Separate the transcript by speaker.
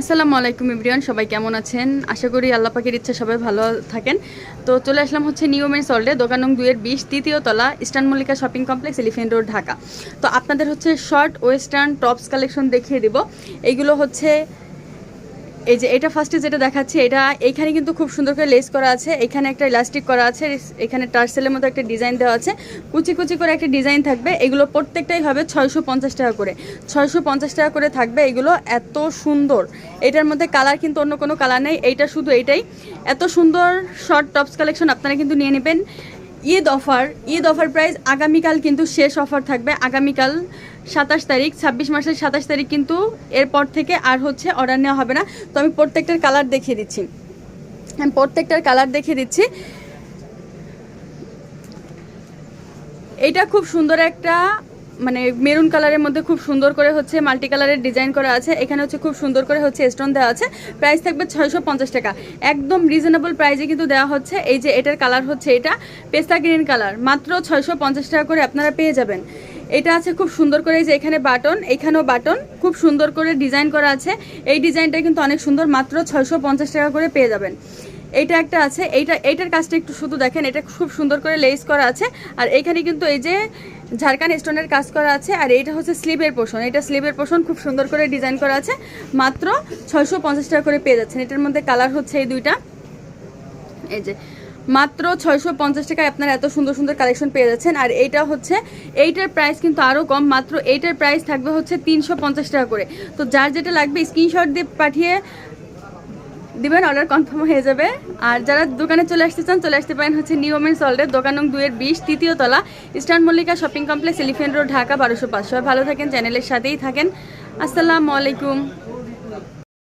Speaker 1: আসসালামু আলাইকুম ইব্রিয়ান সবাই কেমন আছেন? আশা করি আল্লাহ পাকের ইচ্ছা সবাই ভালো থাকেন। তো চলে আসলাম হচ্ছে নিয়মের সল্টে দোকান নং দুয়ের বিশ, তৃতীয় তলা, eastern Mallika shopping complex, elephant road, Dhaka. তো আপনাদের হচ্ছে শর্ট ওয়েস্টার্ন টপস কালেকশন দেখিয়ে দিব। এইগুলো হচ্ছে এই যে এটা ফার্স্টে যেটা দেখাচ্ছি, এটা এখানে কিন্তু খুব সুন্দর করে লেস করা আছে। এখানে একটা ইলাস্টিক করা আছে, এখানে টার্সেলের মতো একটা ডিজাইন দেওয়া আছে। কুচি কুচি করে একটা ডিজাইন থাকবে, এগুলো প্রত্যেকটাই হবে ছয়শো পঞ্চাশ টাকা করে। ছয়শো পঞ্চাশ টাকা করে থাকবে এগুলো, এত সুন্দর। এটার মধ্যে কালার কিন্তু অন্য কোনো কালার নেই, এইটা শুধু এটাই এত সুন্দর শর্ট টপস কালেকশন আপনারা কিন্তু নিয়ে নেবেন। Eid offer Eid offer price আগামীকাল কিন্তু শেষ অফার থাকবে। আগামীকাল সাতাশ তারিখ, ছাব্বিশ মাসের সাতাশ তারিখ কিন্তু এরপর থেকে আর হচ্ছে অর্ডার নেওয়া হবে না। তো আমি প্রত্যেকটার কালার দেখিয়ে দিচ্ছি। আমি প্রত্যেকটার কালার দেখিয়ে দিচ্ছি। এটা খুব সুন্দর একটা মানে মেরুন কালারের মধ্যে খুব সুন্দর করে হচ্ছে মাল্টি কালারের ডিজাইন করা আছে। এখানে হচ্ছে খুব সুন্দর করে হচ্ছে স্টোন দেওয়া আছে। প্রাইস থাকবে ছয়শো পঞ্চাশ টাকা। একদম রিজনেবল প্রাইসে কিন্তু দেওয়া হচ্ছে। এই যে এটার কালার হচ্ছে এটা, পেস্তা গ্রিন কালার মাত্র ছয়শো পঞ্চাশ টাকা করে আপনারা পেয়ে যাবেন। এটা আছে খুব সুন্দর করে যে এখানে বাটন, এখানেও বাটন, খুব সুন্দর করে ডিজাইন করা আছে। এই ডিজাইনটা কিন্তু অনেক সুন্দর, মাত্র ছয়শো পঞ্চাশ টাকা করে পেয়ে যাবেন। এইটা একটা আছে, এইটা, এইটার কাজটা একটু শুধু দেখেন, এটা খুব সুন্দর করে লেস করা আছে। আর এইখানে কিন্তু এই যে ঝাড়খান স্টোনের কাজ করা আছে, আর এইটা হচ্ছে স্লিভের পোষণ। এটা স্লিভের পোষণ, খুব সুন্দর করে ডিজাইন করা আছে, মাত্র ছয়শো পঞ্চাশ টাকা করে পেয়ে যাচ্ছেন। এটার মধ্যে কালার হচ্ছে এই দুইটা। এই যে মাত্র ছয়শো পঞ্চাশ টাকায় আপনারা এত সুন্দর সুন্দর কালেকশন পেয়ে যাচ্ছেন। আর এইটা হচ্ছে, এইটার প্রাইস কিন্তু আরও কম, মাত্র এইটার প্রাইস থাকবে হচ্ছে তিনশো পঞ্চাশ টাকা করে। তো যার যেটা লাগবে স্ক্রিনশট দিয়ে পাঠিয়ে দিবেন অর্ডার কনফার্ম হয়ে যাবে। আর যারা দোকানে চলে আসতে চান, চলে আসতে পারেন হচ্ছে নিউ ওমেন সল্টের দোকান নং দুইয়ের বিশ, তৃতীয় তলা eastern Mallika shopping complex elephant road Dhaka বারোশো পাঁচ সবাই ভালো থাকেন চ্যানেলের সাথেই থাকেন। আসসালামু আলাইকুম।